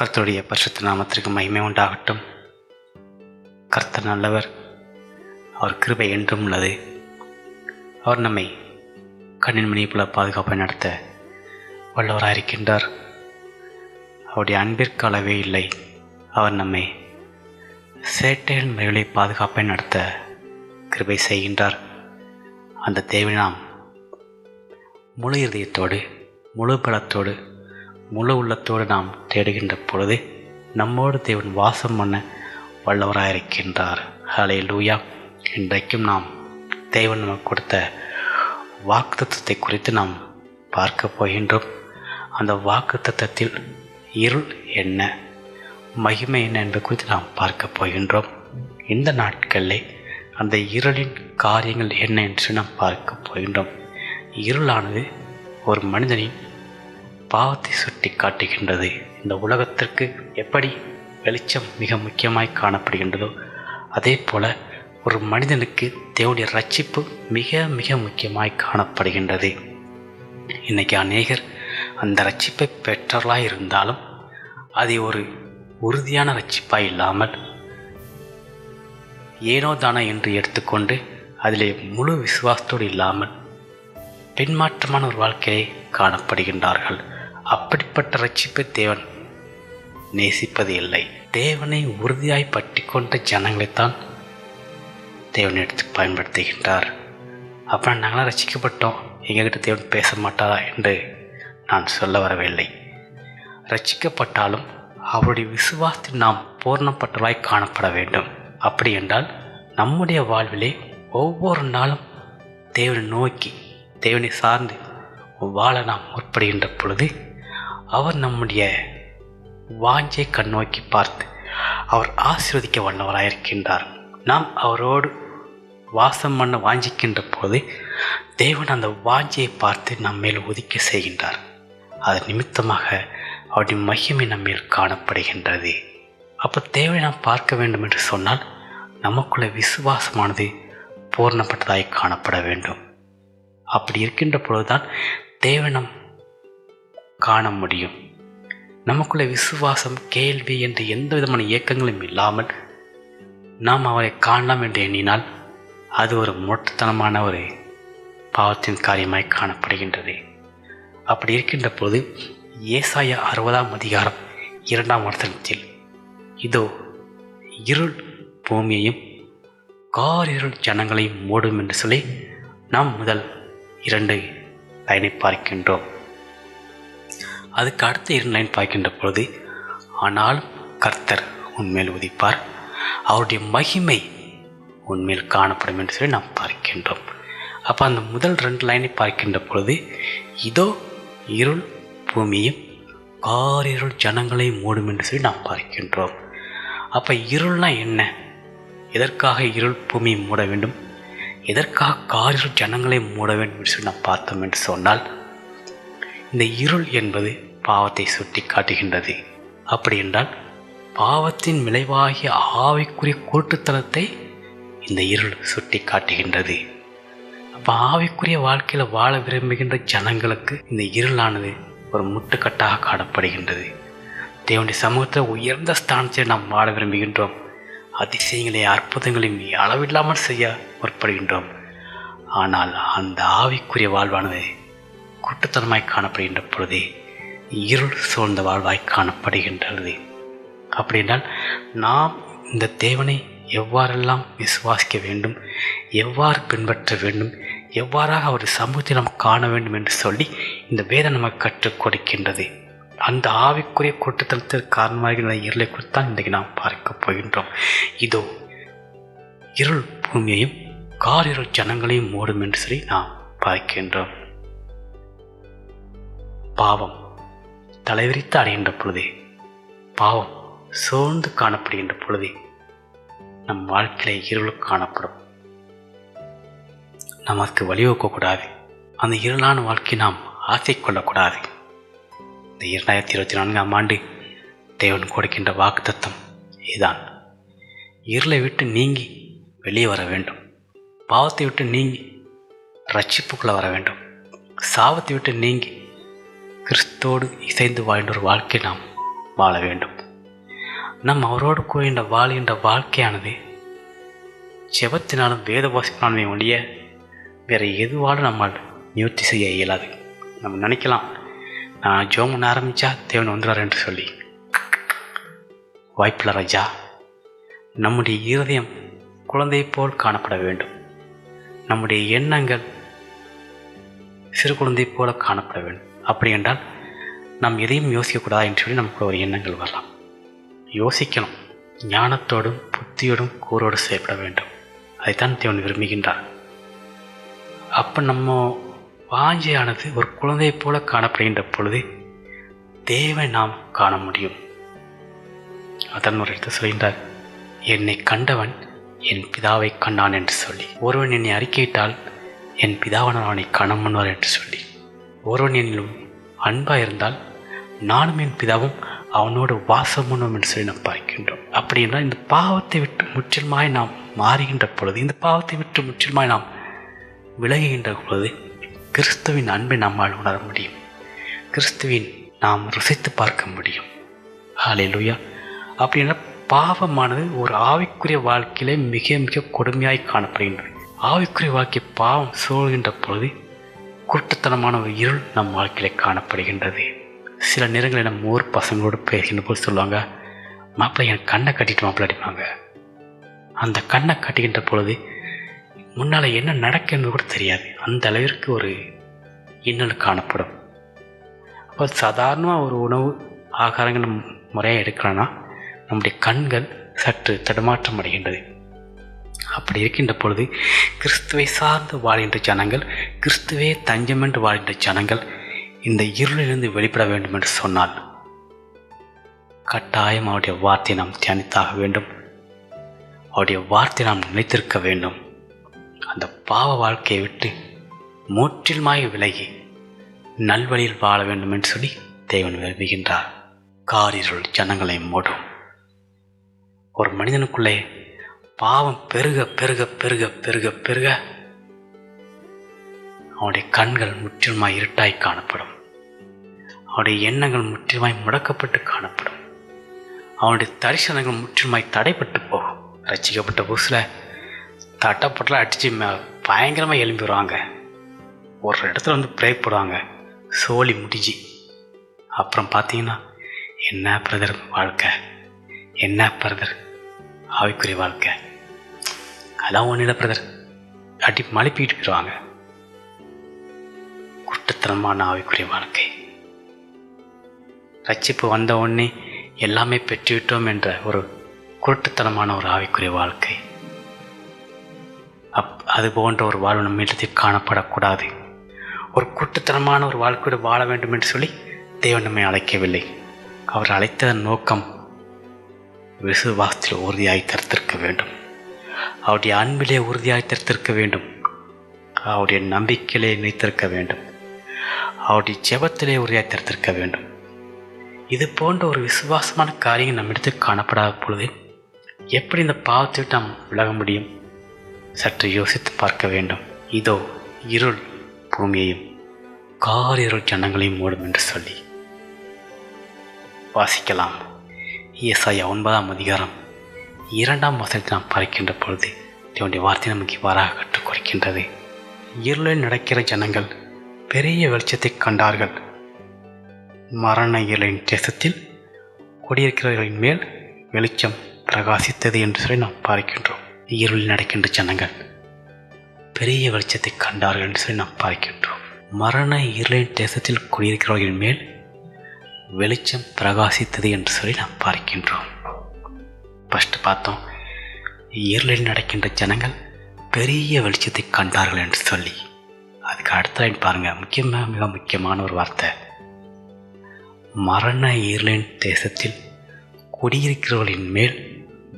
கர்த்தருடைய பரிசுத்த நாமத்திற்கு மகிமை உண்டாகட்டும். கர்த்தர் நல்லவர். அவர் கிருபை என்றும் உள்ளது. அவர் நம்மை கண்ணின் மணி போல பாதுகாப்பை நடத்த வல்லவராயிருக்கின்றார் அவருடைய அன்பிற்கு அளவே இல்லை. அவர் நம்மை சேட்டையின் மறைகளை பாதுகாப்பை நடத்த கிருபை செய்கின்றார். அந்த தேவை நாம் முழு இதயத்தோடு முழு பலத்தோடு முழு உள்ளத்தோடு நாம் தேடுகின்ற பொழுது நம்மோடு தேவன் வாசம் பண்ண வல்லவராயிருக்கின்றார். ஹலே லூயா இன்றைக்கும் நாம் தேவன் நமக்கு கொடுத்த வாக்குத்தத்தை குறித்து நாம் பார்க்க போகின்றோம். அந்த வாக்குத்தத்தத்தில் இருள் என்ன மகிமை என்ன என்பது குறித்து நாம் பார்க்க போகின்றோம். இந்த நாட்களிலே அந்த இருளின் காரியங்கள் என்ன என்று நாம் பார்க்க போகின்றோம். இருளானது ஒரு மனிதனின் பாவத்தை சுட்டி காட்டுகின்றது. இந்த உலகத்திற்கு எப்படி வெளிச்சம் மிக முக்கியமாய் காணப்படுகின்றதோ அதே போல ஒரு மனிதனுக்கு தேவனுடைய ரட்சிப்பு மிக மிக முக்கியமாய் காணப்படுகின்றது. இன்றைக்கி அநேகர் அந்த ரட்சிப்பை பெற்றவர்களாக இருந்தாலும் அதை ஒரு உறுதியான ரட்சிப்பாக இல்லாமல் ஏனோ தானோ என்று எடுத்துக்கொண்டு அதிலே முழு விசுவாசத்தோடு இல்லாமல் பின்மாற்றமான ஒரு வாழ்க்கையை காணப்படுகின்றார்கள். அப்படிப்பட்ட ரட்சிப்பை தேவன் நேசிப்பது இல்லை தேவனை உறுதியாய் பற்றி கொண்ட ஜனங்களைத்தான் தேவன் எடுத்து பயன்படுத்துகின்றார். அப்புறம் நாங்களாம் ரசிக்கப்பட்டோம் எங்ககிட்ட தேவன் பேச மாட்டாரா என்று நான் சொல்ல வரவில்லை. ரசிக்கப்பட்டாலும் அவருடைய விசுவாசத்தில் நாம் பூர்ணப்பட்டவாய் காணப்பட வேண்டும். அப்படி என்றால் நம்முடைய வாழ்விலே ஒவ்வொரு நாளும் தேவனை நோக்கி தேவனை சார்ந்து வாழ நாம் முற்படுகின்ற பொழுது அவர் நம்முடைய வாஞ்சை கண்ணோக்கி பார்த்து அவர் ஆசீர்வதிக்க வல்லவராயிருக்கின்றார் நாம் அவரோடு வாசம் பண்ண வாஞ்சிக்கின்ற போது தேவன் அந்த வாஞ்சியை பார்த்து நம்ம மேல் ஒதுக்க செய்கின்றார். அது நிமித்தமாக அவருடைய மகிமை நம்மேல் காணப்படுகின்றது. அப்போ தேவை நாம் பார்க்க வேண்டும் என்று சொன்னால் நமக்குள்ள விசுவாசமானது பூர்ணப்பட்டதாய் காணப்பட வேண்டும். அப்படி இருக்கின்ற பொழுதுதான் தேவை காண முடியும். நமக்குள்ள விசுவாசம் கேள்வி என்ற எந்த விதமான இயக்கங்களும் இல்லாமல் நாம் அவரை காணலாம் என்று எண்ணினால் அது ஒரு முரட்டுத்தனமான ஒரு பாவத்தின் காரியமாய் காணப்படுகின்றது. அப்படி இருக்கின்ற போது ஏசாய அறுபதாம் அதிகாரம் இரண்டாம் வசனத்தில் இதோ இருள் பூமியையும் காரிருள் ஜனங்களையும் மூடும் என்று சொல்லி நாம் முதல் இரண்டு லைனை பார்க்கின்றோம். அதுக்கு அடுத்த இரு லைன் பார்க்கின்ற பொழுது ஆனால் கர்த்தர் உன்மேல் உதிப்பார். அவருடைய மகிமை உண்மையில் காணப்படும் என்று சொல்லி நாம் பார்க்கின்றோம். அப்போ அந்த முதல் ரெண்டு லைனை பார்க்கின்ற பொழுது இதோ இருள் பூமியும் காரிருள் ஜனங்களை மூடும் என்று சொல்லி நாம் பார்க்கின்றோம். அப்போ இருள்னா என்ன? எதற்காக இருள் பூமியை மூட வேண்டும்? எதற்காக காரிருள் ஜனங்களை மூட வேண்டும் என்று சொல்லி நாம் பார்த்தோம் என்று சொன்னால் இந்த இருள் என்பது பாவத்தை சுட்டி காட்டுகின்றது அப்படி என்றால் பாவத்தின் விளைவாகிய ஆவிக்குரிய கூட்டுத்தனத்தை இந்த இருள் சுட்டி காட்டுகின்றது அப்போ ஆவிக்குரிய வாழ்க்கையில் வாழ விரும்புகின்ற ஜனங்களுக்கு இந்த இருளானது ஒரு முட்டுக்கட்டாக காணப்படுகின்றது. தேவனுடைய சமூகத்தில் உயர்ந்த ஸ்தானத்தில் நாம் வாழ விரும்புகின்றோம். அதிசயங்களை அற்புதங்களையும் அளவில்லாமல் செய்ய முற்படுகின்றோம். ஆனால் அந்த ஆவிக்குரிய வாழ்வானது குட்டுத்தனமாய் காணப்படுகின்ற பொழுதே இருள் சூழ்ந்த வாழ்வாய் காணப்படுகின்றது. அப்படி என்றால் நாம் இந்த தேவனை எவ்வாறெல்லாம் விசுவாசிக்க வேண்டும் எவ்வாறு பின்பற்ற வேண்டும் எவ்வாறாக அவர் சமூகத்தை நாம் காண வேண்டும் என்று சொல்லி இந்த வேதம் நமக்கு கற்றுக் கொடுக்கின்றது. அந்த ஆவிக்குரிய கூட்டத்தனத்திற்கு காரணமாக இருளை குறித்தான் இன்றைக்கு நாம் பார்க்க போகின்றோம். இதோ இருள் பூமியையும் காரிருள் ஜனங்களையும் மூடும் என்று சொல்லி நாம் பார்க்கின்றோம். பாவம். தலைவிரித்து அடைகின்ற பொழுதே பாவம் சோர்ந்து காணப்படுகின்ற பொழுதே நம் வாழ்க்கையில இருள் காணப்படும். நமக்கு வழிவகுக்கக்கூடாது அந்த இருளான வாழ்க்கை நாம் ஆசை கொள்ளக்கூடாது. இந்த இரண்டாயிரத்தி இருபத்தி நான்காம் ஆண்டு தேவன் கொடுக்கின்ற வாக்குத்தத்தம் இதுதான். இருளை விட்டு நீங்கி வெளியே வர வேண்டும். பாவத்தை விட்டு நீங்கி ரட்சிப்புக்குள்ளே வர வேண்டும். சாவத்தை விட்டு நீங்கி கிறிஸ்தோடு இசைந்து வாழ்ந்த ஒரு வாழ்க்கை நாம் வாழ வேண்டும். நம் அவரோடு கூறுகின்ற வாழ்கின்ற வாழ்க்கையானது செபத்தினாலும் வேத வாசிப்பினாலுமே ஒழிய வேறு எதுவாலும் நம்மால் நிவர்த்தி செய்ய இயலாது. நம்ம நினைக்கலாம் நான் ஜோம் பண்ண ஆரம்பித்தா தேவன் வந்துடுறார் என்று சொல்லி. வாய்ப்பில்லை ராஜா நம்முடைய இருதயம் குழந்தை போல் காணப்பட வேண்டும். நம்முடைய எண்ணங்கள் சிறு குழந்தை போல காணப்பட வேண்டும். அப்படி என்றால் நாம் எதையும் யோசிக்கக்கூடாது என்று சொல்லி நமக்கு ஒரு எண்ணங்கள் வரலாம். யோசிக்கணும். ஞானத்தோடும் புத்தியோடும் கூரோடு செய்யப்பட வேண்டும். அதைத்தான் தேவன் விரும்புகின்றார். அப்போ நம்ம வாஞ்சையானது ஒரு குழந்தையை போல காணப்படுகின்ற பொழுது தேவை நாம் காண முடியும். அதன் ஒரு இடத்தை சொல்கின்றார். என்னை கண்டவன் என் பிதாவை கண்டான் என்று சொல்லி. ஒருவன் என்னை அறிக்கையிட்டால் என் பிதாவன் அவனை காண முன்வார் என்று சொல்லி. ஒருவன் என்னிலும் அன்பாக இருந்தால் நானும் என் பிதாவும் அவனோடு வாசம் என்று சொல்லி நாம் பார்க்கின்றோம். அப்படி என்றால் இந்த பாவத்தை விட்டு முற்றிலுமாய் நாம் மாறுகின்ற பொழுது இந்த பாவத்தை விட்டு முற்றிலுமாய் நாம் விலகுகின்ற பொழுது கிறிஸ்துவின் அன்பை நம்மால் உணர முடியும். கிறிஸ்துவின் நாம் ருசித்து பார்க்க முடியும். ஹalleluya அப்படின்னா பாவமானது ஒரு ஆவிக்குரிய வாழ்க்கையிலே மிக மிக கொடுமையாய் காணப்படுகின்றது. ஆவிக்குரிய வாழ்க்கை பாவம் சூழ்கின்ற பொழுது குருட்டுத்தனமான ஒரு இருள் நம் வாழ்க்கையில் காணப்படுகின்றது. சில நேரங்களில் நம்ம ஊர் பசங்களோடு பேசுகின்ற போது சொல்லுவாங்க மாப்பிள்ளை என் கண்ணை கட்டிட்டு மாப்பிள்ளை அடிப்பாங்க. அந்த கண்ணை கட்டுகின்ற பொழுது முன்னால் என்ன நடக்குன்னு கூட தெரியாது. அந்த அளவிற்கு ஒரு இன்னல் காணப்படும். அப்போ சாதாரணமாக ஒரு உணவு ஆகாரங்கள் முறையாக எடுக்கிறோன்னா நம்முடைய கண்கள் சற்று தடுமாற்றம் அடைகின்றது. அப்படி இருக்கின்ற பொழுது கிறிஸ்துவை சார்ந்து வாழ்கின்ற ஜனங்கள் கிறிஸ்துவே தஞ்சமென்று வாழ்கின்ற ஜனங்கள் இந்த இருளிலிருந்து வெளிப்பட வேண்டும் என்று சொன்னால் கட்டாயம் அவருடைய வார்த்தையை நாம் தியானித்தாக வேண்டும். அவருடைய வார்த்தை நாம் நினைத்திருக்க வேண்டும். அந்த பாவ வாழ்க்கையை விட்டு முற்றிலுமாய் விலகி நல்வழியில் வாழ வேண்டும் என்று சொல்லி தேவன் விரும்புகின்றார். காரிருள் ஜனங்களை மூடும். ஒரு மனிதனுக்குள்ளே பாவம் பெருக பெருக பெருக பெருக பெருக. அவனுடைய கண்கள் முற்றிலுமாய் இருட்டாய் காணப்படும். அவனுடைய எண்ணங்கள் முற்றிலுமாய் முடக்கப்பட்டு காணப்படும். அவனுடைய தரிசனங்கள் முற்றிலுமாய் தடைப்பட்டு போகும். ரசிக்கப்பட்ட புதுசில் தட்டப்பட்டலாம் அடித்து பயங்கரமாக எழும்பி வருவாங்க. ஒரு இடத்துல வந்து ப்ரே போடுவாங்க. சோழி முடிஞ்சு. அப்புறம் பார்த்தீங்கன்னா என்ன பிரதர் வாழ்க்கை? என்ன பிரதர் ஆவிக்குரிய வாழ்க்கை. அதெல்லாம் ஒன்றும் இல்லை பிரதர் அடி மழுப்பிட்டு போயிடுவாங்க குட்டத்தனமான ஆவிக்குரிய வாழ்க்கை. ரட்சிப்பு வந்த உடனே எல்லாமே பெற்றுவிட்டோம் என்ற ஒரு குருட்டுத்தனமான ஒரு ஆவிக்குரிய வாழ்க்கை. அப் அது போன்ற ஒரு வாழ்வு நம்மிடத்தில் காணப்படக்கூடாது. ஒரு குட்டுத்தனமான ஒரு வாழ்க்கையோடு வாழ வேண்டும் என்று சொல்லி தேவன் நம்மை அழைக்கவில்லை. அவர் அழைத்ததன் நோக்கம் விசுவாசத்தில் உறுதியாய் தருத்திருக்க வேண்டும். அவருடைய அன்பிலே உறுதியாய் தரித்திருக்க வேண்டும். அவருடைய நம்பிக்கையிலே நினைத்திருக்க வேண்டும். அவருடைய ஜெபத்திலே உறுதியாய் தரித்திருக்க வேண்டும். இது போன்ற ஒரு விசுவாசமான காரியம் நம்மிடத்தில் காணப்படாத பொழுது எப்படி இந்த பாவத்தை விட்டு நாம் விலக முடியும்? சற்று யோசித்து பார்க்க வேண்டும். இதோ இருள் பூமியையும் காரிருள் ஜனங்களையும் மூடும் என்று சொல்லி வாசிக்கலாம். ஏசாயா ஒன்பதாம் அதிகாரம் இரண்டாம் வசனத்தை நாம் பார்க்கின்ற பொழுது தேவனுடைய வார்த்தை நமக்கு இவ்வாறாக கற்றுக் கொடுக்கின்றது. இருளில் நடக்கிற ஜனங்கள் பெரிய வெளிச்சத்தை கண்டார்கள். மரண இருளின் தேசத்தில் குடியிருக்கிறவர்களின் மேல் வெளிச்சம் பிரகாசித்தது என்று சொல்லி நாம் பார்க்கின்றோம். இருளில் நடக்கின்ற ஜனங்கள் பெரிய வெளிச்சத்தை கண்டார்கள் என்று சொல்லி நாம் பார்க்கின்றோம். மரண இருளின் தேசத்தில் குடியிருக்கிறவர்களின் மேல் வெளிச்சம் பிரகாசித்தது என்று சொல்லி நாம் பார்க்கின்றோம். ஃபஸ்ட்டு பார்த்தோம். இருளில் நடக்கின்ற ஜனங்கள் பெரிய வெளிச்சத்தை கண்டார்கள் என்று சொல்லி. அதுக்கு அடுத்த லைன் பாருங்கள் முக்கியமாக மிக முக்கியமான ஒரு வார்த்தை. மரண இருளின் தேசத்தில் குடியிருக்கிறவர்களின் மேல்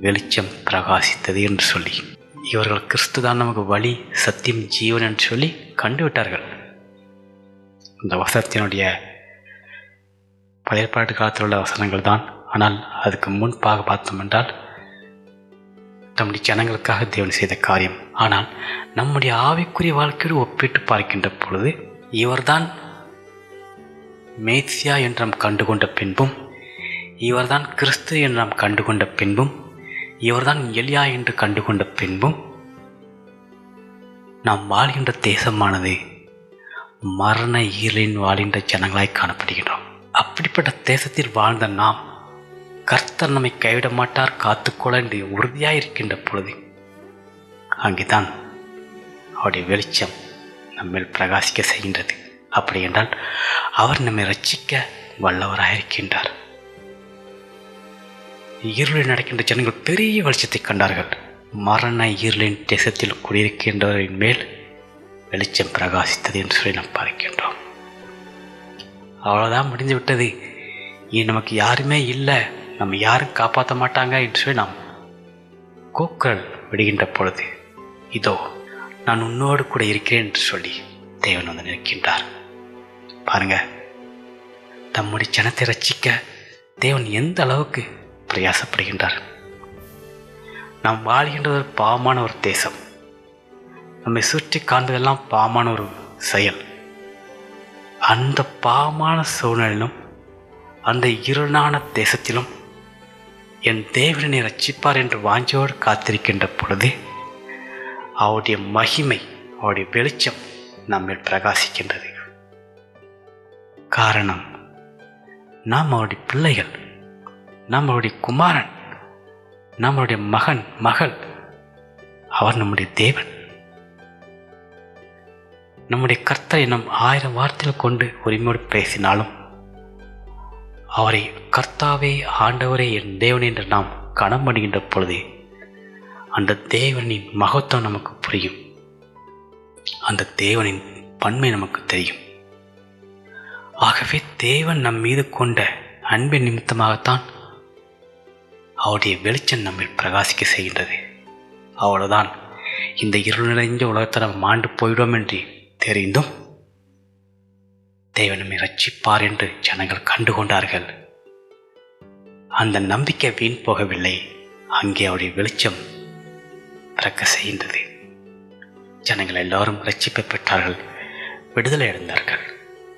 வெளிச்சம் பிரகாசித்தது என்று சொல்லி. இவர்கள் கிறிஸ்து தான் நமக்கு வழி சத்தியம் ஜீவன் என்று சொல்லி கண்டுவிட்டார்கள். இந்த வசனத்தினுடைய பழைய பாட்டு காலத்தில் உள்ள வசனங்கள் தான். ஆனால் அதுக்கு முன்பாக பார்த்தோம் என்றால் தம்முடைய ஜனங்களுக்காக தேவன் செய்த காரியம். ஆனால் நம்முடைய ஆவிக்குரிய வாழ்க்கையோடு ஒப்பிட்டு பார்க்கின்ற பொழுது இவர்தான் மேத்சியா என்று நாம் கண்டுகொண்ட பின்பும் இவர்தான் கிறிஸ்து என்று நாம் கண்டுகொண்ட பின்பும் இவர்தான் எலியா என்று கண்டுகொண்ட பின்பும் நாம் வாழ்கின்ற தேசமானது மரண ஈரலின் வாழ்கின்ற ஜனங்களாய் காணப்படுகின்றோம். அப்படிப்பட்ட தேசத்தில் வாழ்ந்த நாம் கர்த்தர் நம்மை கைவிட மாட்டார் காத்துக்கொள்ள என்று உறுதியாக இருக்கின்ற பொழுது அங்கேதான் அவருடைய வெளிச்சம் நம்மில் பிரகாசிக்க செய்கின்றது. அப்படி என்றால் அவர் நம்மை ரட்சிக்க வல்லவராக இருக்கின்றார் இருளில் நடக்கின்ற ஜனங்கள் பெரிய வெளிச்சத்தை கண்டார்கள். மரண இருளின் தேசத்தில் குடியிருக்கின்றவரின் மேல் வெளிச்சம் பிரகாசித்தது என்று சொல்லி நாம் பார்க்கின்றோம். அவ்வளோதான் முடிந்து விட்டது இனி நமக்கு யாருமே இல்லை. நம்ம யாரும் காப்பாற்ற மாட்டாங்க என்று சொல்லி நாம் கூக்குரல் விடுகின்ற பொழுது இதோ நான் உன்னோடு கூட இருக்கிறேன் என்று சொல்லி தேவன் வந்து நிற்கின்றார். பாருங்க தம்முடைய ஜனத்தை ரட்சிக்க தேவன் எந்த அளவுக்கு பிரயாசப்படுகின்றார். நாம் வாழ்கின்ற ஒரு பாவமான ஒரு தேசம் நம்மை சுற்றி காண்பதெல்லாம் பாவமான ஒரு செயல். அந்த பாவமான சூழ்நிலையிலும் அந்த இருளான தேசத்திலும் என் தேவனை ரட்சிப்பார் என்று வாஞ்சோடு காத்திருக்கின்ற பொழுது அவருடைய மகிமை அவருடைய வெளிச்சம் நம்மில் பிரகாசிக்கின்றது. காரணம் நாம் அவருடைய பிள்ளைகள் நாம் அவருடைய குமாரன் நம்மளுடைய மகன் மகள் அவர் நம்முடைய தேவன். நம்முடைய கர்த்தரை நம் ஆயிரம் வார்த்தைகள் கொண்டு உரிமையோடு பேசினாலும் அவரை கர்த்தாவே ஆண்டவரே என் தேவன் என்று நாம் கணம் பண்ணுகின்ற பொழுது அந்த தேவனின் மகத்துவம் நமக்கு புரியும். அந்த தேவனின் பன்மை நமக்கு தெரியும். ஆகவே தேவன் நம் மீது கொண்ட அன்பின் நிமித்தமாகத்தான் அவருடைய வெளிச்சம் நம்மில் பிரகாசிக்க செய்கின்றது. அவ்வளோதான் இந்த இருள் நிறைஞ்ச உலகத்தை நம்ம மாண்டு போயிடும் என்று தெரிந்தும் தேவன் நம்மை ரட்சிப்பார் என்று ஜனங்கள் கண்டுகொண்டார்கள். அந்த நம்பிக்கை வீண் போகவில்லை. அங்கே அவருடைய வெளிச்சம் பிறக்க செய்கின்றது. ஜனங்கள் எல்லாரும் ரட்சிப்பை பெற்றார்கள் விடுதலை அடைந்தார்கள்.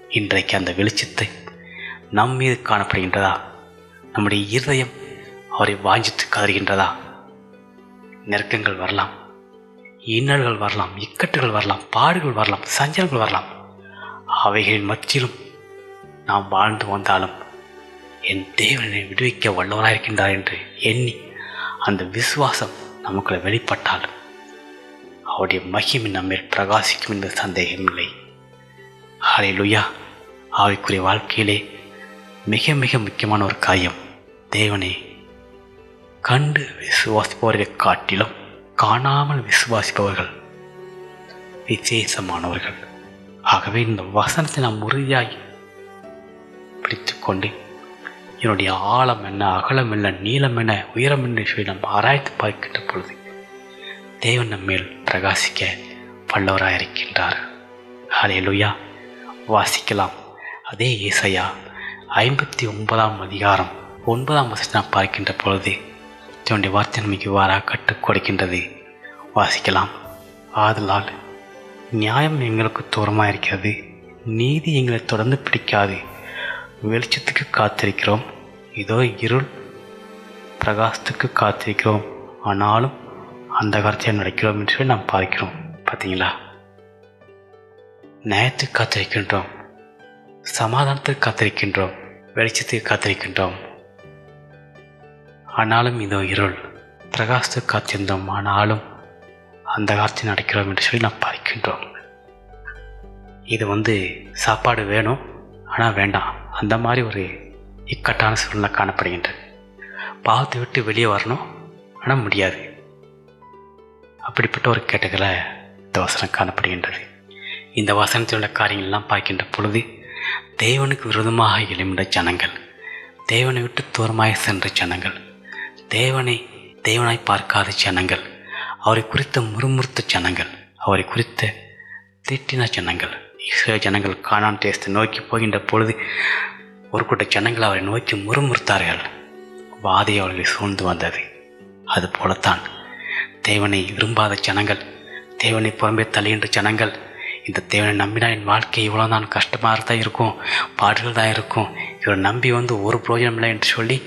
இன்றைக்கு அந்த வெளிச்சத்தை நம் மீது காணப்படுகின்றதா? நம்முடைய இருதயம் அவரை வாஞ்சித்து கதறுகின்றதா? நெருக்கங்கள் வரலாம். இன்னல்கள் வரலாம். இக்கட்டுகள் வரலாம். பாடுகள் வரலாம். சஞ்சலங்கள் வரலாம். அவைகளின் மத்தியிலும் நாம் வாழ்ந்து வந்தாலும் என் தேவனை விடுவிக்க வல்லவராயிருக்கின்றார் என்று எண்ணி அந்த விசுவாசம் நமக்குள்ள வெளிப்பட்டால் அவருடைய மகிமை நம்மில் பிரகாசிக்கும் என்று சந்தேகமில்லை ஹாலே லுயா ஆவிக்குரிய வாழ்க்கையிலே மிக மிக முக்கியமான ஒரு காயம் தேவனை கண்டு விசுவாசிப்பவர்களை காட்டிலும் காணாமல் விசுவாசிப்பவர்கள் விசேஷமானவர்கள். ஆகவே இந்த வசனத்தை நாம் பிடித்து பிடித்துக்கொண்டு என்னுடைய ஆழம் என்ன அகலம் என்ன நீளம் என்ன உயரம் என்ன சொல்லி நம்ம ஆராய்த்து பார்க்கின்ற பொழுது தேவன் நம்மேல் பிரகாசிக்க வல்லவராக இருக்கின்றார். லுயா வாசிக்கலாம். அதே இசையா ஐம்பத்தி ஒன்பதாம் அதிகாரம் ஒன்பதாம் வசதி நாம் பார்க்கின்ற பொழுது தன்னுடைய வார்த்தை நமக்கு இவ்வாறாக கற்றுக் கொடுக்கின்றது. வாசிக்கலாம். ஆதலால் நியாயம் எங்களுக்கு தூரமாக இருக்கிறது. நீதி எங்களை தொடர்ந்து பிடிக்காது. வெளிச்சத்துக்கு காத்திருக்கிறோம். இதோ இருள் பிரகாசத்துக்கு காத்திருக்கிறோம். ஆனாலும் அந்த காலத்தில் நடக்கிறோம் என்று சொல்லி நாம் பார்க்கிறோம். பார்த்தீங்களா? நியாயத்துக்கு காத்திருக்கின்றோம். சமாதானத்துக்கு காத்திருக்கின்றோம். வெளிச்சத்துக்கு காத்திருக்கின்றோம். ஆனாலும் இதோ இருள் பிரகாசத்துக்கு காத்திருந்தோம். ஆனாலும் அந்த காலத்தில் நடக்கிறோம் என்று சொல்லி நாம் பார்க்கின்றோம் இது வந்து சாப்பாடு வேணும் ஆனால் வேண்டாம். அந்த மாதிரி ஒரு இக்கட்டான சூழ்நிலை காணப்படுகின்றது. பாவத்தை விட்டு வெளியே வரணும் ஆனால் முடியாது. அப்படிப்பட்ட ஒரு கேட்டதில் இந்த வசனம் காணப்படுகின்றது. இந்த வசனத்தில் உள்ள காரியங்கள்லாம் பார்க்கின்ற பொழுது தேவனுக்கு விரோதமாக எழுந்த ஜனங்கள் தேவனை விட்டு தூரமாக சென்ற ஜனங்கள் தேவனை தேவனாய் பார்க்காத ஜனங்கள் அவரை குறித்த முறுமுறுத்த ஜனங்கள் அவரை குறித்த திட்டின ஜனங்கள் இஸ்ரேல் ஜனங்கள் காணான் தேசத்தை நோக்கி போகின்ற பொழுது ஒரு கூட்ட ஜனங்கள் அவரை நோக்கி முறுமுறுத்தார்கள். வாதை அவர்களை சூழ்ந்து வந்தது. அது போலத்தான் தேவனை விரும்பாத ஜனங்கள் தேவனை புறம்பே தள்ளுகின்ற ஜனங்கள் இந்த தேவனை நம்பினா என் வாழ்க்கை இவ்வளோ தான் கஷ்டமாக தான் இருக்கும் பாடுகள் தான் இருக்கும். இவரை நம்பி வந்து ஒரு பிரயோஜனம் இல்லை என்று சொல்லி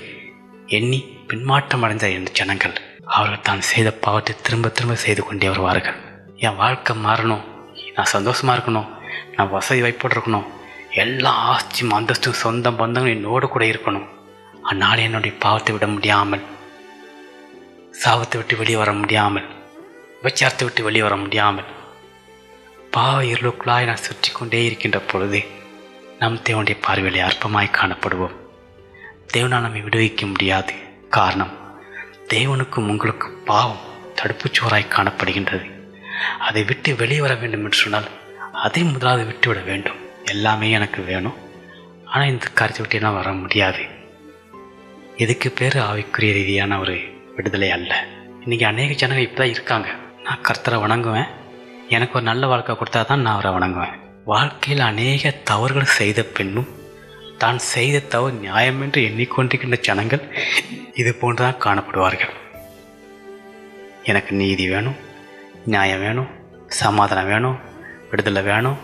எண்ணி பின்மாற்றம் அடைந்த இந்த ஜனங்கள். அவர்கள் தான் செய்த பாவத்தை திரும்ப திரும்ப செய்து கொண்டே வருவார்கள். என் வாழ்க்கை மாறணும். நான் சந்தோஷமாக இருக்கணும். நான் வசதி வாய்ப்போடு இருக்கணும். எல்லா ஆஸ்தியும் அந்தஸ்தும் சொந்த பந்தங்களும் என்னோடு கூட இருக்கணும். அதனால் என்னுடைய பாவத்தை விட முடியாமல் சாபத்தை விட்டு வெளியே வர முடியாமல் விபச்சாரத்தை விட்டு வெளியே வர முடியாமல் பாவ இருளுக்குள்ளாய் நான் சுற்றி கொண்டே இருக்கின்ற பொழுது நம் தேவனுடைய பார்வையில் அற்பமாய் காணப்படுவோம். தேவனால் நம்மை விடுவிக்க முடியாது. காரணம் தேவனுக்கும் உங்களுக்கு பாவம் தடுப்புச்சுவராய் காணப்படுகின்றது. அதை விட்டு வெளியே வர வேண்டும் என்று சொன்னால் அதை முதலாவது விட்டுவிட வேண்டும். எல்லாமே எனக்கு வேணும். ஆனால் இந்த காரியத்தை விட்டு என்னால் வர முடியாது. இதுக்கு பேர் ஆவிக்குரிய ரீதியான ஒரு விடுதலை அல்ல. இன்றைக்கி அநேக ஜனங்கள் இப்போ தான் இருக்காங்க. நான் கர்த்தரை வணங்குவேன். எனக்கு ஒரு நல்ல வாழ்க்கை கொடுத்தா தான் நான் அவரை வணங்குவேன். வாழ்க்கையில் அநேக தவறுகள் செய்த பின்னும் தான் செய்த தவறு நியாயம் என்று எண்ணிக்கொண்டிருக்கின்ற ஜனங்கள் இது போன்றுதான் காணப்படுவார்கள். எனக்கு நீதி வேணும் நியாயம் வேணும் சமாதானம் வேணும் விடுதலை வேணும்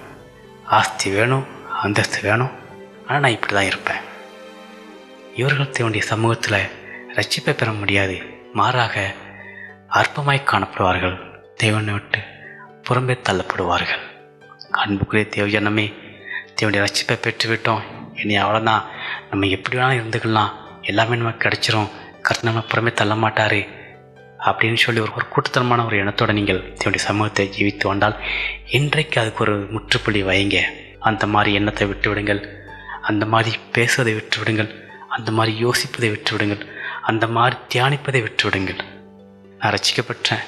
ஆஸ்தி வேணும் அந்தஸ்து வேணும். ஆனால் நான் இப்படி தான் இருப்பேன். இவர்கள் தேவனுடைய சமூகத்தில் ரட்சிப்பை பெற முடியாது மாறாக அற்பமாய் காணப்படுவார்கள். தேவனை விட்டு புறம்பே தள்ளப்படுவார்கள். அன்புக்குரிய தேவஜனமே தேவனுடைய ரட்சிப்பை பெற்றுவிட்டோம். இனி அவ்வளோதான் நம்ம எப்படி வேணாலும் இருந்துக்கலாம். எல்லாமே நமக்கு கிடச்சிரும். கர்த்தர் நம்ம புறமே தள்ள மாட்டார் அப்படின்னு சொல்லி ஒரு ஒரு கூட்டத்தனமான ஒரு எண்ணத்தோடு நீங்கள் தன்னுடைய சமூகத்தை ஜீவித்து வந்தால் இன்றைக்கு அதுக்கு ஒரு முற்றுப்புள்ளி வைங்க. அந்த மாதிரி எண்ணத்தை விட்டுவிடுங்கள். அந்த மாதிரி பேசுவதை விட்டு விடுங்கள் அந்த மாதிரி யோசிப்பதை விட்டுவிடுங்கள். அந்த மாதிரி தியானிப்பதை விட்டுவிடுங்கள். நான் ரசிக்கப்பட்டேன்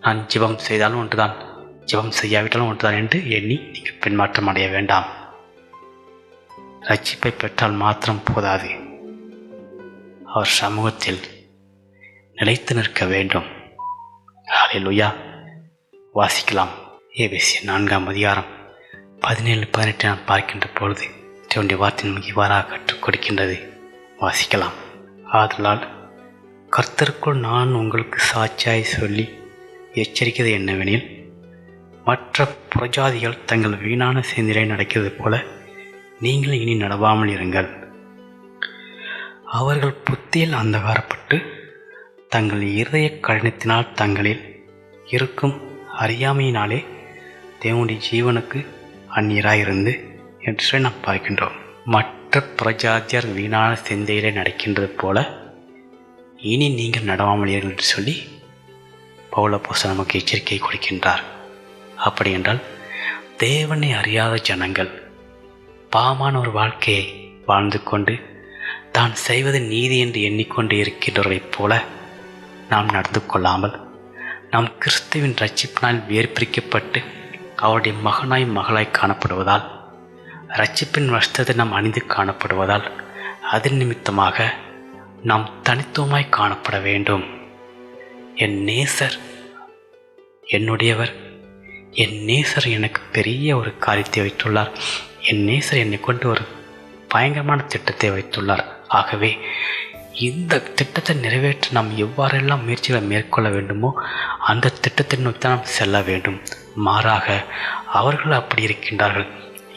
நான் ஜிபம் செய்தாலும் ஒன்றுதான். ஜிபம் செய்யாவிட்டாலும் ஒன்றுதான் என்று எண்ணி நீங்கள் பின்மாற்றம் அடைய வேண்டாம். ரட்சிப்பை பெற்றால் மாத்திரம் போதாது. அவர் சமூகத்தில் நிலைத்து நிற்க வேண்டும். லுயா வாசிக்கலாம். ஏபிசி நான்காம் அதிகாரம் பதினேழு பதினெட்டு நான் பார்க்கின்ற பொழுது தேவனுடைய வார்த்தை நமக்கு இவ்வாறாக கற்றுக் கொடுக்கின்றது. வாசிக்கலாம். ஆதலால் கர்த்தருக்குள் நான் உங்களுக்கு சாட்சியாய் சொல்லி எச்சரிக்கிறது என்னவெனில் மற்ற புறஜாதிகள் தங்கள் வீணான சிந்தனை நடக்கிறது போல நீங்கள் இனி நடவாமல் இருங்கள். அவர்கள் புத்தியில் அந்தகாரப்பட்டு தங்கள் இருதய கடினத்தினால் தங்களில் இருக்கும் அறியாமையினாலே தேவனுடைய ஜீவனுக்கு அந்நியராயிருந்து என்று நாம் பார்க்கின்றோம். மற்ற பிரஜாத்தியார் வீணான சிந்தையிலே நடக்கின்றது போல இனி நீங்கள் நடவாமலீர்கள் என்று சொல்லி பௌலப்போச நமக்கு எச்சரிக்கை கொடுக்கின்றார். அப்படி என்றால் தேவனை அறியாத ஜனங்கள் பாவமான ஒரு வாழ்க்கையை வாழ்ந்து கொண்டு தான் செய்வது நீதி என்று எண்ணிக்கொண்டு இருக்கின்றவர்களைப் போல நாம் நடந்து கொள்ளாமல் நாம் கிறிஸ்துவின் ரட்சிப்பினால் வேர்பிரிக்கப்பட்டு அவருடைய மகனாய் மகளாய் காணப்படுவதால் ரட்சிப்பின் வஸ்தத்தை நாம் அணிந்து காணப்படுவதால் அதன் நிமித்தமாக நாம் தனித்துவமாய் காணப்பட வேண்டும். என் நேசர் என்னுடையவர். என் நேசர் எனக்கு பெரிய ஒரு காரியத்தை வைத்துள்ளார். என் நேசர் என்னை கொண்டு ஒரு பயங்கரமான திட்டத்தை வைத்துள்ளார். ஆகவே இந்த திட்டத்தை நிறைவேற்ற நாம் எவ்வாறெல்லாம் முயற்சிகளை மேற்கொள்ள வேண்டுமோ அந்த திட்டத்தை நோக்கி தான் நாம் செல்ல வேண்டும். மாறாக அவர்கள் அப்படி இருக்கின்றார்கள்.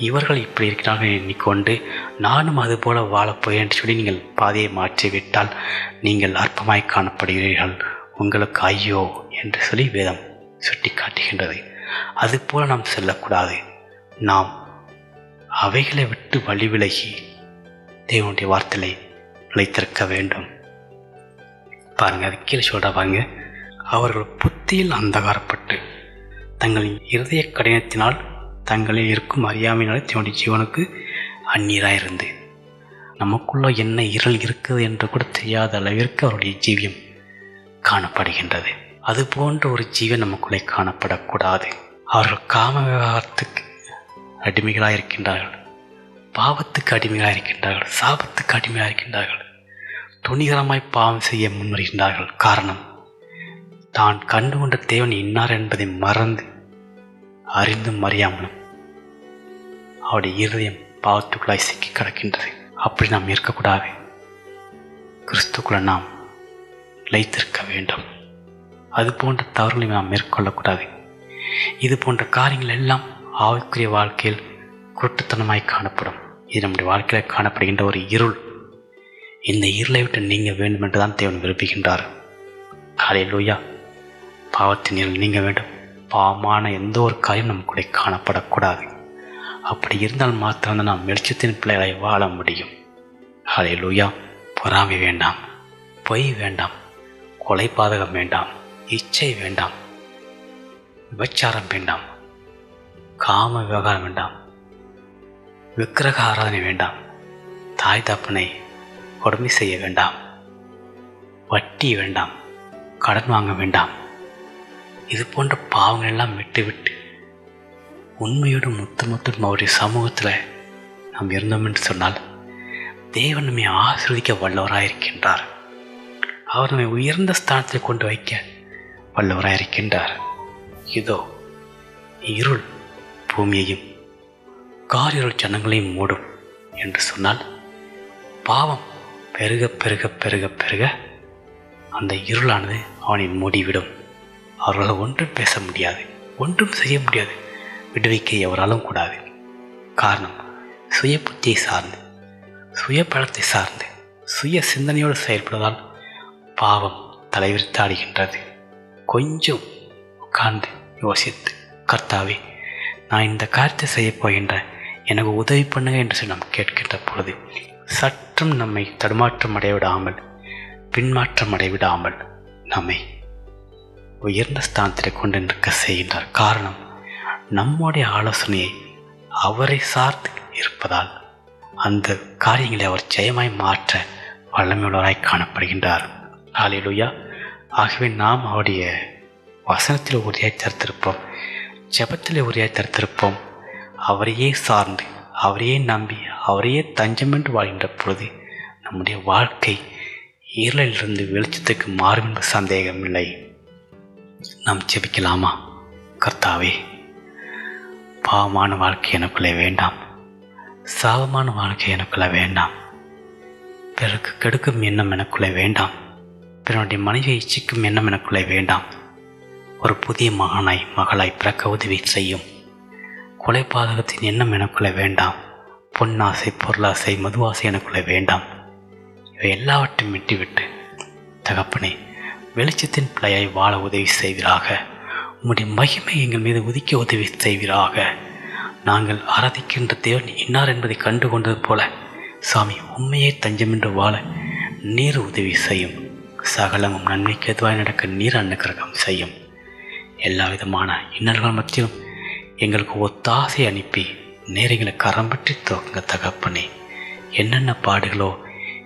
இவர்கள் இப்படி இருக்கிறார்கள் எண்ணிக்கொண்டு நானும் அதுபோல வாழப்போய் என்று சொல்லி நீங்கள் பாதையை மாற்றிவிட்டால் நீங்கள் அற்பமாய் காணப்படுகிறீர்கள். உங்களுக்கு ஐயோ என்று சொல்லி வேதம் சுட்டி காட்டுகின்றது அதுபோல நாம் செல்லக்கூடாது. நாம் அவைகளை விட்டு வழி விலகி தேவனுடைய வார்த்தையை நிலைத்திருக்க வேண்டும். பாருங்க அது கீழே சொல்ற அவர்கள் புத்தியில் அந்தகாரப்பட்டு தங்களின் இருதய கடினத்தினால் தங்களில் இருக்கும் அறியாமையினாலே தன்னுடைய ஜீவனுக்கு அந்நீராக இருந்து நமக்குள்ளே என்ன இருள் இருக்குது என்று கூட தெரியாத அளவிற்கு அவருடைய ஜீவியம் காணப்படுகின்றது. அது போன்ற ஒரு ஜீவன் நமக்குள்ளே காணப்படக்கூடாது. அவர்கள் காம விவகாரத்துக்கு அடிமைகளாக இருக்கின்றார்கள் பாவத்துக்கு அடிமையாக இருக்கின்றார்கள். சாபத்துக்கு அடிமையாக இருக்கின்றார்கள். துணிகரமாய் பாவம் செய்ய முன்வருகின்றார்கள். காரணம் தான் கண்டுகொண்ட தேவன் இன்னார் என்பதை மறந்து அறிந்தும் அறியாமலும் அவருடைய இருதயம் பாவத்துக்குள்ளாய் சிக்கி கிடக்கின்றது. அப்படி நாம் இருக்கக்கூடாது. கிறிஸ்துக்குள்ள நாம் லைத்திருக்க வேண்டும். அது போன்ற தவறுகளை நாம் மேற்கொள்ளக்கூடாது. இது போன்ற காரியங்கள் எல்லாம் ஆவிக்குரிய வாழ்க்கையில் குருட்டுத்தனமாய் காணப்படும். இது நம்முடைய வாழ்க்கையில் காணப்படுகின்ற ஒரு இருள். இந்த இருளை விட்டு நீங்க வேண்டும் என்று தான் தேவன் விரும்புகின்றார். காலையிலூயா பாவத்தின் இருள் நீங்க வேண்டும். பாவமான எந்த ஒரு காரியம் நம்ம கூட காணப்படக்கூடாது. அப்படி இருந்தால் மாத்திரம்தான் நாம் வெளிச்சத்தின் பிள்ளைகளை வாழ முடியும். காலையிலூயா பொறாமை வேண்டாம். பொய் வேண்டாம். கொலை பாதகம் வேண்டாம். இச்சை வேண்டாம். விபச்சாரம் வேண்டாம். காம விவகாரம் வேண்டாம். விக்கிரக ஆராதனை வேண்டாம். தாய் தப்பனை கொடுமை செய்ய வேண்டாம். வட்டி வேண்டாம். கடன் வாங்க வேண்டாம். இது போன்ற பாவங்கள் எல்லாம் விட்டு உண்மையோடு முத்து முத்து அவருடைய சமூகத்தில் நாம் இருந்தோம் என்று சொன்னால் தேவன் நம்மை ஆசிர்வதிக்க வல்லவராயிருக்கின்றார். அவர் நம்மை உயர்ந்த ஸ்தானத்தில் கொண்டு வைக்க வல்லவராயிருக்கின்றார். இதோ இருள் பூமியையும் காரிருள் ஜனங்களையும் மூடும் என்று சொன்னால் பாவம் பெருக பெருக பெருக பெருக அந்த இருளானது அவனை மூடிவிடும். அவர்களால் ஒன்றும் பேச முடியாது ஒன்றும் செய்ய முடியாது விடுவிக்க எவராலும் கூடாது. காரணம் சுய புத்தியை சார்ந்து சுய பழத்தை சார்ந்து சுய சிந்தனையோடு செயல்படுவதால் பாவம் தலைவிரித்தாடுகின்றது கொஞ்சம் உட்கார்ந்து யோசித்து கர்த்தாவே நான் இந்த காரியத்தை செய்யப் போகின்றேன் எனக்கு உதவி பண்ணுங்க என்று சொல்லி நாம் கேட்கின்ற பொழுது சற்றும் நம்மை தடுமாற்றம் அடைவிடாமல் பின்மாற்றம் அடைவிடாமல் நம்மை உயர்ந்த ஸ்தானத்தில் கொண்டு நிற்க செய்கின்றார். காரணம் நம்முடைய ஆலோசனையை அவரை சார்ந்து இருப்பதால் அந்த காரியங்களை அவர் ஜெயமாய் மாற்ற வல்லமையுள்ளவராய் காணப்படுகின்றார். ஆலையிலுயா ஆகவே நாம் அவருடைய வசனத்தில் உரையாய் தருத்திருப்போம் ஜெபத்தில் உரையாய் தருத்திருப்போம். அவரையே சார்ந்து அவரையே நம்பி அவரையே தஞ்சமென்று வாழ்கின்ற பொழுது நம்முடைய வாழ்க்கை இருளிலிருந்து வெளிச்சத்துக்கு மாறும் என்ற சந்தேகமில்லை நாம் ஜெபிக்கலாமா? கர்த்தாவே பாவமான வாழ்க்கை எனக்குள்ளே வேண்டாம். சாபமான வாழ்க்கை எனக்குள்ளே வேண்டாம். பிறகு கெடுக்கும் எண்ணம் எனக்குள்ளே வேண்டாம். பிறனுடைய மனைவி இச்சிக்கும் எண்ணம் எனக்குள்ளே வேண்டாம். ஒரு புதிய மகனாய் மகளாய் பிறக்க உதவி செய்யும் கொலை பாதகத்தின் எண்ணம் எனக்குள்ளே வேண்டாம். பொன்னாசை பொருளாசை மதுவாசை எனக்குள்ளே வேண்டாம். இவை எல்லாவற்றையும் விட்டுவிட்டு தகப்பனே வெளிச்சத்தின் பிழையை வாழ உதவி செய்வீராக. உம்முடைய மகிமை எங்கள் மீது உதிக்க உதவி செய்வீராக. நாங்கள் ஆராதிக்கின்ற தேவன் இன்னார் என்பதை கண்டு கொண்டது போல சாமி உண்மையை தஞ்சமென்று வாழ நீர் உதவி செய்யும். சகலமும் நன்மைக்கு எதுவாய் நடக்க நீர் அனுக்கிரகம் செய்யும். எல்லா விதமான இன்னல்கள் மத்தியிலும் எங்களுக்கு ஒத்தாசை அனுப்பி நேரங்களை கரம் பற்றி துவங்க தகப்பனே. என்னென்ன பாடுகளோ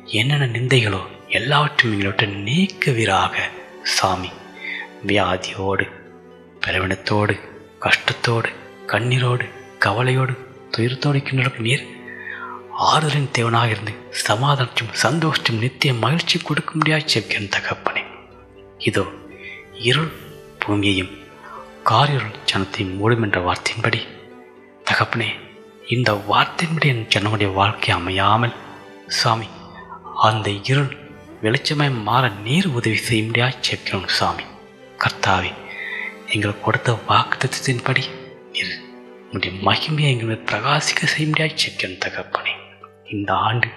என்னென்ன நிந்தைகளோ எல்லாவற்றையும் எங்களோட நீக்குவீராக சாமி. வியாதியோடு பலவினத்தோடு கஷ்டத்தோடு கண்ணீரோடு கவலையோடு துயரத்தோடு இருக்கின்றவர்களுக்கு நீர். ஆறுதலின் தேவனாக இருந்து சமாதானத்தையும் சந்தோஷத்தையும் நித்திய மகிழ்ச்சி கொடுக்க முடியாது செவ்கிறேன் தகப்பனே. இதோ இருள் பூமியையும் காரிருள் ஜனத்தை மூடும் என்ற வார்த்தையின்படி தகப்பனே இந்த வார்த்தையின்படி என் ஜனமுடைய வாழ்க்கை அமையாமல் சாமி அந்த இருள் வெளிச்சமாய் மாற நீர் உதவி செய்ய சேர்க்கிறோம் சாமி. கர்த்தாவே எங்களுக்கு கொடுத்த வாக்குத்தத்தின்படி நீர் உங்களுடைய மகிமையை எங்களுக்கு பிரகாசிக்க செய்ய சேர்க்கிறோம் தகப்பனே. இந்த ஆண்டு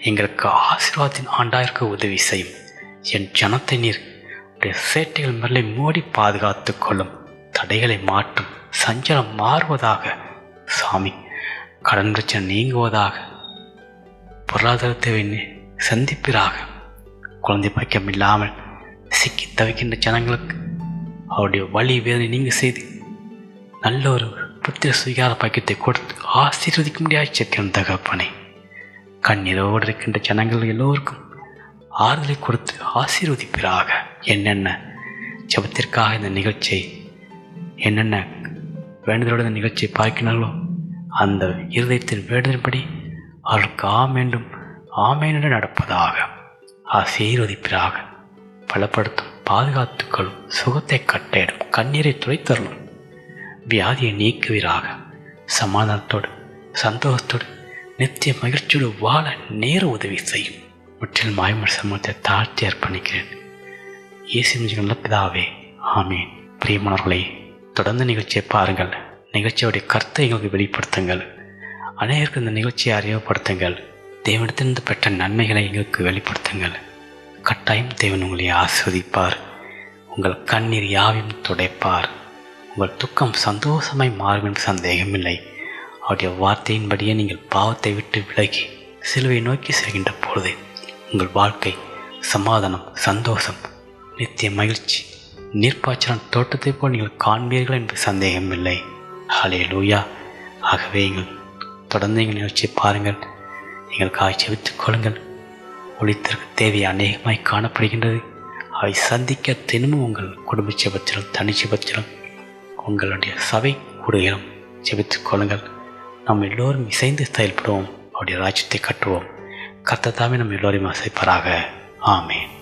எங்களுக்கு ஆசீர்வாதத்தின் ஆண்டாயிருக்க உதவி செய்யும். என் ஜனத்தை நீர் உடைய சேட்டைகள் மேலே மூடி பாதுகாத்து கொள்ளும். தடைகளை மாற்றும் சஞ்சலம் மாறுவதாக சாமி. கடன் பிரச்சனை நீங்குவதாக பொருளாதாரத்தை சந்திப்பிறாக குழந்தை பக்கம் இல்லாமல் சிக்கி தவிக்கின்ற ஜனங்களுக்கு அவருடைய வழி வேதனை நீங்க செய்து நல்ல ஒரு புத்திர சுகார பாக்கியத்தை கொடுத்து ஆசீர்வதிக்க முடியாது சேர்க்கிற தகப்பனை. கண்ணீரோடு இருக்கின்ற ஜனங்கள் எல்லோருக்கும் ஆறுதலை கொடுத்து ஆசீர்வதிப்பிறாக என்னென்ன ஜபத்திற்காக இந்த நிகழ்ச்சியை என்னென்ன வேண்டுதலோட இந்த நிகழ்ச்சியை பார்க்கிறார்களோ அந்த இருதயத்தின் வேண்டுதலின்படி அவர்களுக்கு ஆமேண்டும் ஆமேனென்று நடப்பதாக ஆசீர்வதிப்பிறாக பலப்படுத்தும் பாதுகாத்துக்களும் சுகத்தை கட்டையிடும் கண்ணீரை துளைத்தரலும் வியாதியை நீக்குவீராக. சமாதானத்தோடு சந்தோஷத்தோடு நித்திய மகிழ்ச்சியோடு வாழ நேர உதவி செய்யும். முற்றிலும் மாயமர் சமூகத்தை தாழ்த்தி அர்ப்பணிக்கிறேன். இயேசு நல்ல பிதாவே ஆமீன். பிரியமானவர்களை தொடர்ந்து நிகழ்ச்சியை பாருங்கள். நிகழ்ச்சியோடைய கருத்தை எங்களுக்கு வெளிப்படுத்துங்கள். அநேகருக்கு இந்த நிகழ்ச்சியை அறிமுகப்படுத்துங்கள். தேவனிடத்திலிருந்து பெற்ற நன்மைகளை எங்களுக்கு வெளிப்படுத்துங்கள். கட்டாயம் தேவன் உங்களை ஆஸ்வதிப்பார் உங்கள் கண்ணீர் யாவையும் துடைப்பார். உங்கள் துக்கம் சந்தோஷமாய் மாறும் என்று சந்தேகமில்லை. அவருடைய வார்த்தையின்படியே நீங்கள் பாவத்தை விட்டு விலகி சிலுவை நோக்கி செல்கின்ற பொழுது உங்கள் வாழ்க்கை சமாதானம் சந்தோஷம் நித்திய மகிழ்ச்சி நீர்ப்பாய்ச்சலன் தோட்டத்தை போல் நீங்கள் காண்பீர்கள் என்று சந்தேகமில்லை. ஹலே லூயா ஆகவே எங்கள் தொடர்ந்து எங்கள் நிகழ்ச்சியை பாருங்கள். எங்களுக்காக வைத்துக் கொள்ளுங்கள். ஒளித்திற்கு தேவை அநேகமாய் காணப்படுகின்றது. அவை சந்திக்க தினமும் உங்கள் குடும்ப செபத்திலும் தனி செபத்திலும் உங்களுடைய சபை கூடுகளும் செபித்துக் கொள்ளுங்கள். நாம் எல்லோரும் இசைந்து செயல்படுவோம். அவருடைய ராஜ்யத்தை கட்டுவோம். கர்த்தத்தாமே நம்ம எல்லோரையும் அசைப்பாராக ஆமேன்.